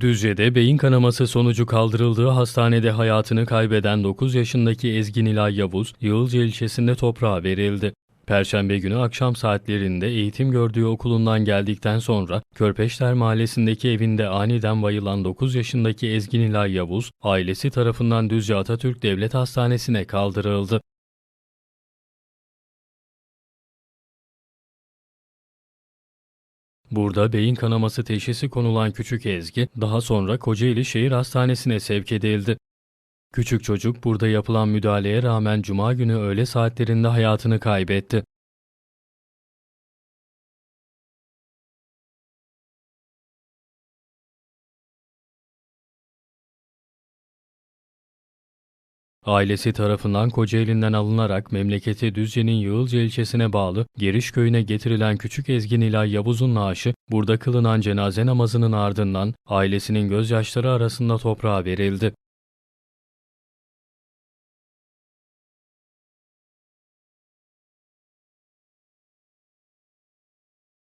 Düzce'de beyin kanaması sonucu kaldırıldığı hastanede hayatını kaybeden 9 yaşındaki Ezgi Nilay Yavuz, Yığılca ilçesinde toprağa verildi. Perşembe günü akşam saatlerinde eğitim gördüğü okulundan geldikten sonra Körpeşler Mahallesi'ndeki evinde aniden bayılan 9 yaşındaki Ezgi Nilay Yavuz, ailesi tarafından Düzce Atatürk Devlet Hastanesi'ne kaldırıldı. Burada beyin kanaması teşhisi konulan küçük Ezgi, daha sonra Kocaeli Şehir Hastanesi'ne sevk edildi. Küçük çocuk burada yapılan müdahaleye rağmen cuma günü öğle saatlerinde hayatını kaybetti. Ailesi tarafından Kocaeli'nden alınarak memleketi Düzce'nin Yığılca ilçesine bağlı Geriş köyüne getirilen küçük Ezgi Nilay Yavuz'un naaşı burada kılınan cenaze namazının ardından ailesinin gözyaşları arasında toprağa verildi.